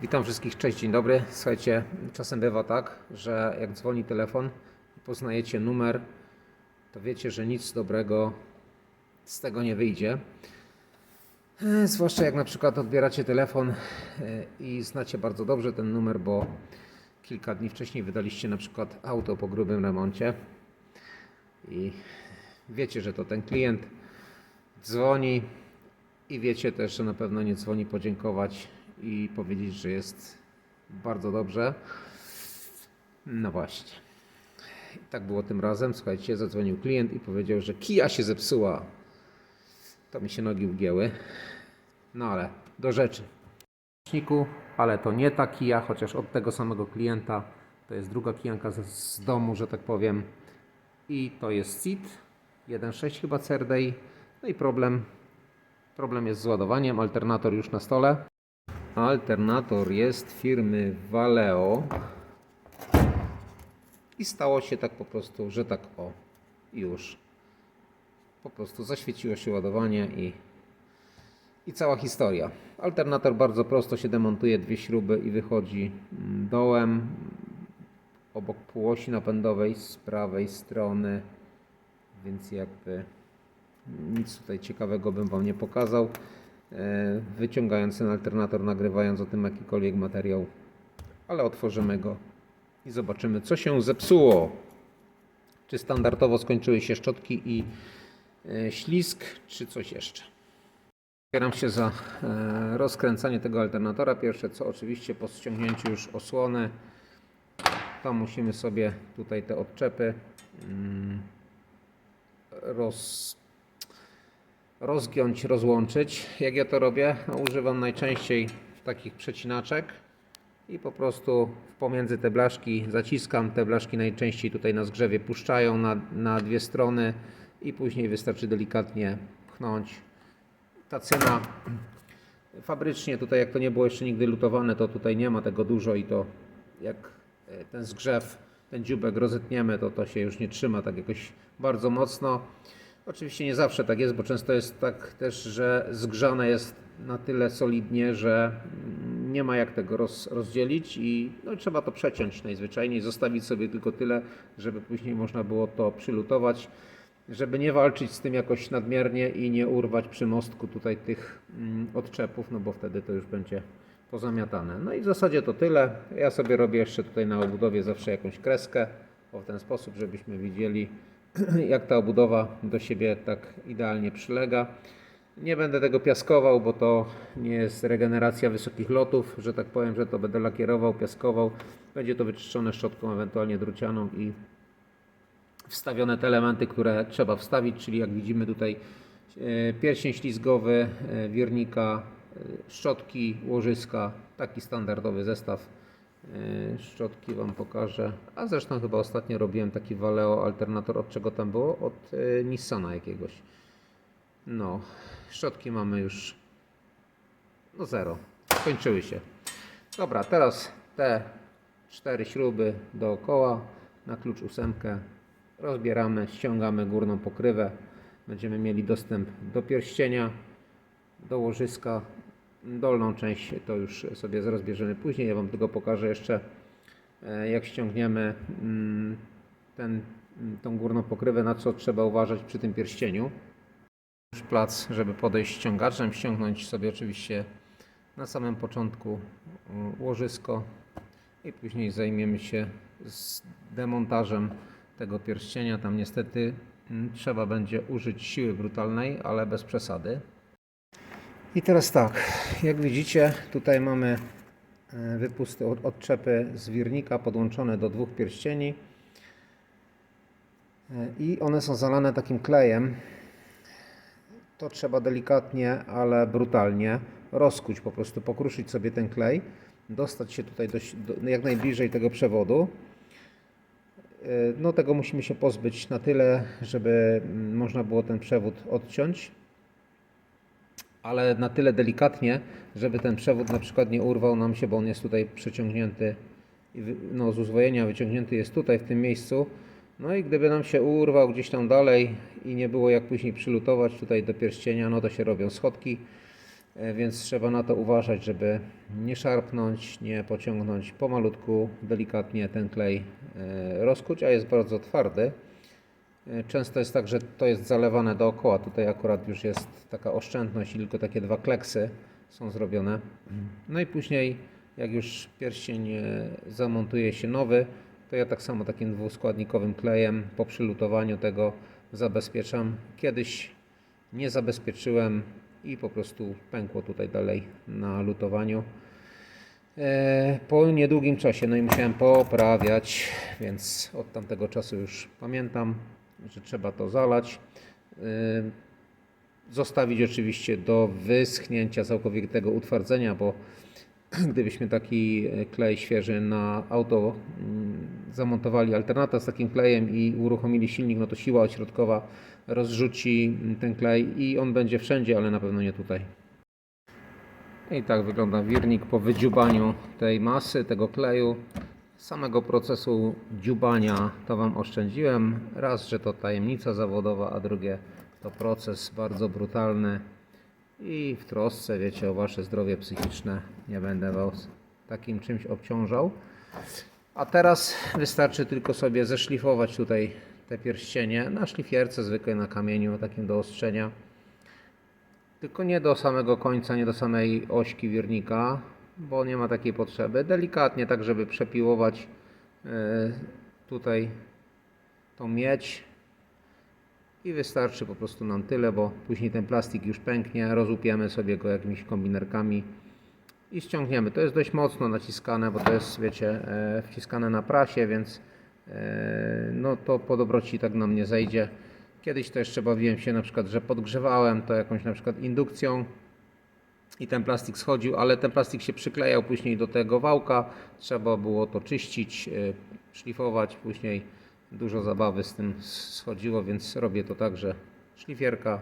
Witam wszystkich, cześć, dzień dobry. Słuchajcie, czasem bywa tak, że jak dzwoni telefon i poznajecie numer, to wiecie, że nic dobrego z tego nie wyjdzie. E, Zwłaszcza jak na przykład odbieracie telefon e, i znacie bardzo dobrze ten numer, bo kilka dni wcześniej wydaliście na przykład auto po grubym remoncie i wiecie, że to ten klient dzwoni i wiecie też, że na pewno nie dzwoni podziękować i powiedzieć, że jest bardzo dobrze. No właśnie. I tak było tym razem. Słuchajcie, zadzwonił klient i powiedział, że kija się zepsuła. To mi się nogi ugięły. No ale do rzeczy. Ale to nie ta kija, chociaż od tego samego klienta. To jest druga kijanka z, z domu, że tak powiem. I to jest CIT 1.6 chyba CRDI. No i problem Problem jest z ładowaniem, alternator już na stole. Alternator jest firmy Valeo. I stało się tak po prostu, że tak o, już. Po prostu zaświeciło się ładowanie i, i cała historia. Alternator bardzo prosto się demontuje, dwie śruby i wychodzi mm, dołem obok półosi napędowej z prawej strony, więc jakby nic tutaj ciekawego bym Wam nie pokazał. E, Wyciągając ten alternator, nagrywając o tym jakikolwiek materiał, ale otworzymy go i zobaczymy, co się zepsuło. Czy standardowo skończyły się szczotki i e, ślizg, czy coś jeszcze. Zabieram się za e, rozkręcanie tego alternatora. Pierwsze co oczywiście po ściągnięciu już osłony, to musimy sobie tutaj te odczepy mm, roz, rozgiąć, rozłączyć. Jak ja to robię? No, używam najczęściej takich przecinaczek i po prostu pomiędzy te blaszki zaciskam. Te blaszki najczęściej tutaj na zgrzewie puszczają na, na dwie strony i później wystarczy delikatnie pchnąć. Ta cena fabrycznie tutaj jak to nie było jeszcze nigdy lutowane, to tutaj nie ma tego dużo i to jak e, ten zgrzew, ten dziubek rozetniemy, to to się już nie trzyma tak jakoś bardzo mocno. Oczywiście nie zawsze tak jest, bo często jest tak też, że zgrzane jest na tyle solidnie, że nie ma jak tego roz, rozdzielić i no, trzeba to przeciąć najzwyczajniej, zostawić sobie tylko tyle, żeby później można było to przylutować, żeby nie walczyć z tym jakoś nadmiernie i nie urwać przy mostku tutaj tych mm, odczepów, no bo wtedy to już będzie pozamiatane. No i w zasadzie to tyle. Ja sobie robię jeszcze tutaj na obudowie zawsze jakąś kreskę, w ten sposób, żebyśmy widzieli jak ta obudowa do siebie tak idealnie przylega. Nie będę tego piaskował, bo to nie jest regeneracja wysokich lotów, że tak powiem, że to będę lakierował, piaskował. Będzie to wyczyszczone szczotką, ewentualnie drucianą i wstawione te elementy, które trzeba wstawić, czyli jak widzimy tutaj e, pierścień ślizgowy, e, wirnika, e, szczotki, łożyska, taki standardowy zestaw szczotki Wam pokażę. A zresztą chyba ostatnio robiłem taki Valeo alternator, od czego tam było? Od e, Nissana jakiegoś. No, szczotki mamy już no zero, skończyły się. Dobra, teraz te cztery śruby dookoła na klucz ósemkę rozbieramy, ściągamy górną pokrywę. Będziemy mieli dostęp do pierścienia, do łożyska. Dolną część to już sobie rozbierzemy później. Ja Wam tylko pokażę jeszcze, e, jak ściągniemy mm, ten, mm, tą górną pokrywę, na co trzeba uważać przy tym pierścieniu. Już plac, żeby podejść ściągaczem, ściągnąć sobie oczywiście na samym początku y, łożysko i później zajmiemy się z demontażem tego pierścienia. Tam niestety mm, trzeba będzie użyć siły brutalnej, ale bez przesady. I teraz tak, jak widzicie, tutaj mamy e, wypusty od odczepy z wirnika podłączone do dwóch pierścieni E, i one są zalane takim klejem. To trzeba delikatnie, ale brutalnie rozkuć, po prostu pokruszyć sobie ten klej, dostać się tutaj do, do, jak najbliżej tego przewodu. E, No tego musimy się pozbyć na tyle, żeby mm, można było ten przewód odciąć, ale na tyle delikatnie, żeby ten przewód na przykład nie urwał nam się, bo on jest tutaj przeciągnięty, no z uzwojenia wyciągnięty jest tutaj w tym miejscu. No i gdyby nam się urwał gdzieś tam dalej i nie było jak później przylutować tutaj do pierścienia, no to się robią schodki. E, Więc trzeba na to uważać, żeby nie szarpnąć, nie pociągnąć pomalutku, delikatnie ten klej e, rozkuć, a jest bardzo twardy. E, Często jest tak, że to jest zalewane dookoła. Tutaj akurat już jest taka oszczędność i tylko takie dwa kleksy są zrobione. No i później, jak już pierścień e, zamontuje się nowy, to ja tak samo takim dwuskładnikowym klejem po przylutowaniu tego zabezpieczam. Kiedyś nie zabezpieczyłem i po prostu pękło tutaj dalej na lutowaniu. E, po niedługim czasie, no i musiałem poprawiać, więc od tamtego czasu już pamiętam, że trzeba to zalać. E, Zostawić oczywiście do wyschnięcia całkowitego utwardzenia, bo gdybyśmy taki e, klej świeży na auto mm, zamontowali alternata z takim klejem i uruchomili silnik, no to siła ośrodkowa rozrzuci mm, ten klej i on będzie wszędzie, ale na pewno nie tutaj. I tak wygląda wirnik po wydziubaniu tej masy, tego kleju. Samego procesu dziubania to Wam oszczędziłem. Raz, że to tajemnica zawodowa, a drugie to proces bardzo brutalny i w trosce, wiecie, o Wasze zdrowie psychiczne nie będę Was takim czymś obciążał. A teraz wystarczy tylko sobie zeszlifować tutaj te pierścienie na szlifierce zwykłej, na kamieniu, takim do ostrzenia. Tylko nie do samego końca, nie do samej ośki wirnika, bo nie ma takiej potrzeby. Delikatnie, tak żeby przepiłować e, tutaj tą miedź i wystarczy po prostu nam tyle, bo później ten plastik już pęknie, rozłupiemy sobie go jakimiś kombinerkami i ściągniemy. To jest dość mocno naciskane, bo to jest, wiecie, e, wciskane na prasie, więc e, no to po dobroci tak nam nie zejdzie. Kiedyś to jeszcze bawiłem się na przykład, że podgrzewałem to jakąś na przykład indukcją i ten plastik schodził, ale ten plastik się przyklejał później do tego wałka. Trzeba było to czyścić, e, szlifować, później dużo zabawy z tym schodziło, więc robię to tak, że szlifierka,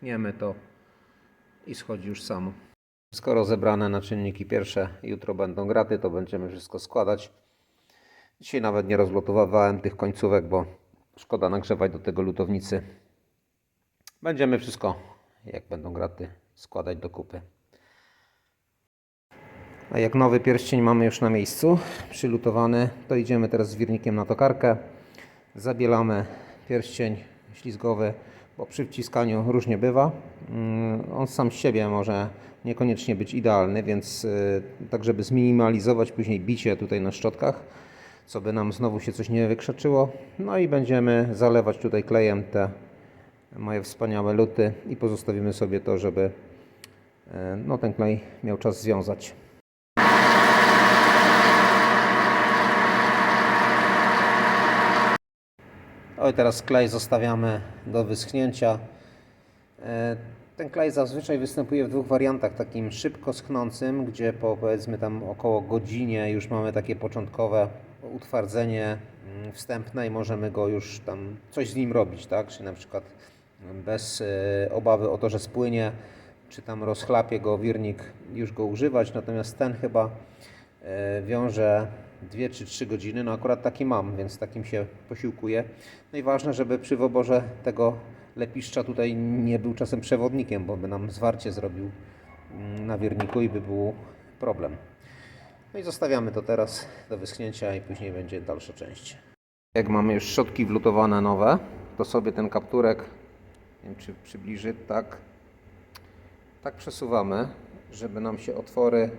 tniemy to i schodzi już samo. Skoro zebrane na czynniki pierwsze jutro będą graty, to będziemy wszystko składać. Dzisiaj nawet nie rozlotowywałem tych końcówek, bo szkoda nagrzewać do tego lutownicy. Będziemy wszystko, jak będą graty, składać do kupy. A jak nowy pierścień mamy już na miejscu, przylutowany, to idziemy teraz z wirnikiem na tokarkę. Zabielamy pierścień ślizgowy, bo przy wciskaniu różnie bywa. Mm, On sam z siebie może niekoniecznie być idealny, więc y, tak żeby zminimalizować później bicie tutaj na szczotkach, co by nam znowu się coś nie wykrzaczyło. No i będziemy zalewać tutaj klejem te moje wspaniałe luty i pozostawimy sobie to, żeby y, no, ten klej miał czas związać. Oj, teraz klej zostawiamy do wyschnięcia. E, Ten klej zazwyczaj występuje w dwóch wariantach. Takim szybko schnącym, gdzie po powiedzmy tam około godzinie już mamy takie początkowe utwardzenie mm, wstępne i możemy go już tam coś z nim robić, tak? Czyli na przykład bez e, obawy o to, że spłynie, czy tam rozchlapie go wirnik, już go używać. Natomiast ten chyba e, wiąże 2 czy 3 godziny. No akurat taki mam, więc takim się posiłkuję. No i ważne, żeby przy wyborze tego lepiszcza tutaj nie był czasem przewodnikiem, bo by nam zwarcie zrobił mm, na wirniku i by był problem. No i zostawiamy to teraz do wyschnięcia i później będzie dalsza część. Jak mamy już szczotki wlutowane nowe, to sobie ten kapturek, nie wiem czy przybliży, tak, tak przesuwamy, żeby nam się otwory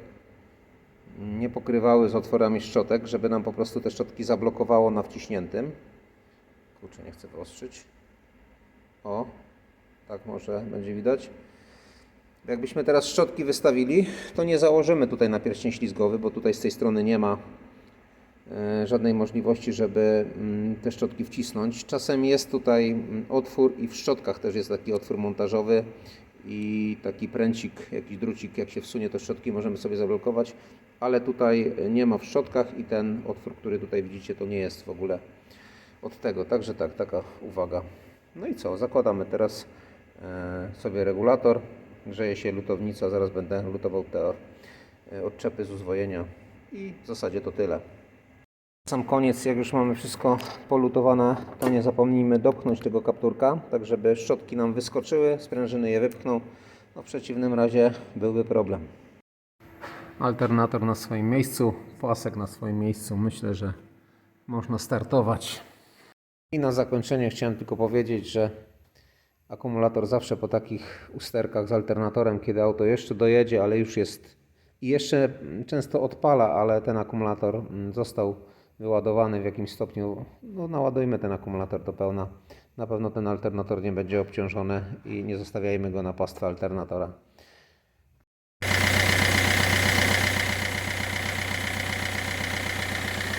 nie pokrywały z otworami szczotek, żeby nam po prostu te szczotki zablokowało na wciśniętym. Kurczę, nie chcę wyostrzyć. O, tak może będzie widać. Jakbyśmy teraz szczotki wystawili, to nie założymy tutaj na pierścień ślizgowy, bo tutaj z tej strony nie ma e, żadnej możliwości, żeby mm, te szczotki wcisnąć. Czasem jest tutaj mm, otwór i w szczotkach też jest taki otwór montażowy i taki pręcik, jakiś drucik, jak się wsunie te szczotki możemy sobie zablokować, ale tutaj nie ma w szczotkach i ten otwór, który tutaj widzicie, to nie jest w ogóle od tego. Także tak, taka uwaga. No i co, zakładamy teraz e, sobie regulator, grzeje się lutownica, zaraz będę lutował te e, odczepy z uzwojenia i w zasadzie to tyle. Sam koniec, jak już mamy wszystko polutowane, to nie zapomnijmy dopchnąć tego kapturka, tak żeby szczotki nam wyskoczyły, sprężyny je wypchną. No w przeciwnym razie byłby problem. Alternator na swoim miejscu, pasek na swoim miejscu. Myślę, że można startować. I na zakończenie chciałem tylko powiedzieć, że akumulator zawsze po takich usterkach z alternatorem, kiedy auto jeszcze dojedzie, ale już jest i jeszcze często odpala, ale ten akumulator mm, został wyładowany w jakimś stopniu. No, naładujmy ten akumulator do pełna. Na pewno ten alternator nie będzie obciążony i nie zostawiajmy go na pastwę alternatora.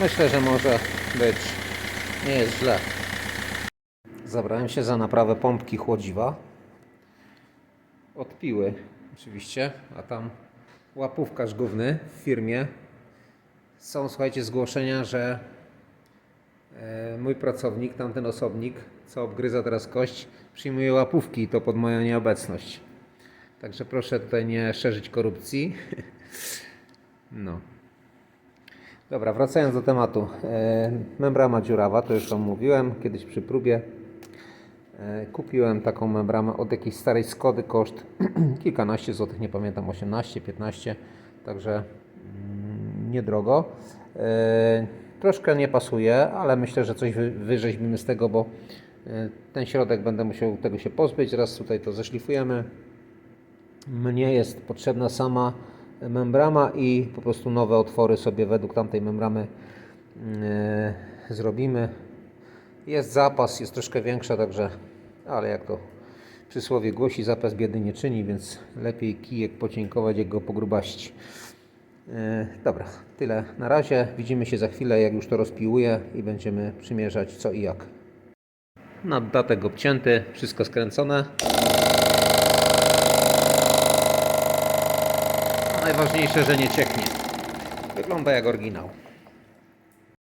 Myślę, że może być. Nie jest źle. Zabrałem się za naprawę pompki chłodziwa. Od piły oczywiście, a tam łapówkarz główny w firmie. Są, słuchajcie, zgłoszenia, że e, mój pracownik, tamten osobnik, co obgryza teraz kość, przyjmuje łapówki i to pod moją nieobecność. Także proszę tutaj nie szerzyć korupcji. No. Dobra, wracając do tematu. E, membrama dziurawa, to już Wam mówiłem kiedyś przy próbie. E, kupiłem taką membramę od jakiejś starej Skody, koszt kilkanaście złotych, nie pamiętam, 18, 15, także mm, niedrogo. E, troszkę nie pasuje, ale myślę, że coś wy, wyrzeźbimy z tego, bo e, ten środek będę musiał tego się pozbyć. Raz tutaj to zeszlifujemy. Mnie jest potrzebna sama membrama i po prostu nowe otwory sobie według tamtej membramy e, zrobimy. Jest zapas, jest troszkę większa, także, ale jak to przysłowie głosi, zapas biedy nie czyni, więc lepiej kijek pocienkować, jak go pogrubaścić. E, dobra, tyle na razie. Widzimy się za chwilę, jak już to rozpiłuję i będziemy przymierzać co i jak. Naddatek obcięty, wszystko skręcone. Najważniejsze, że nie cieknie. Wygląda jak oryginał.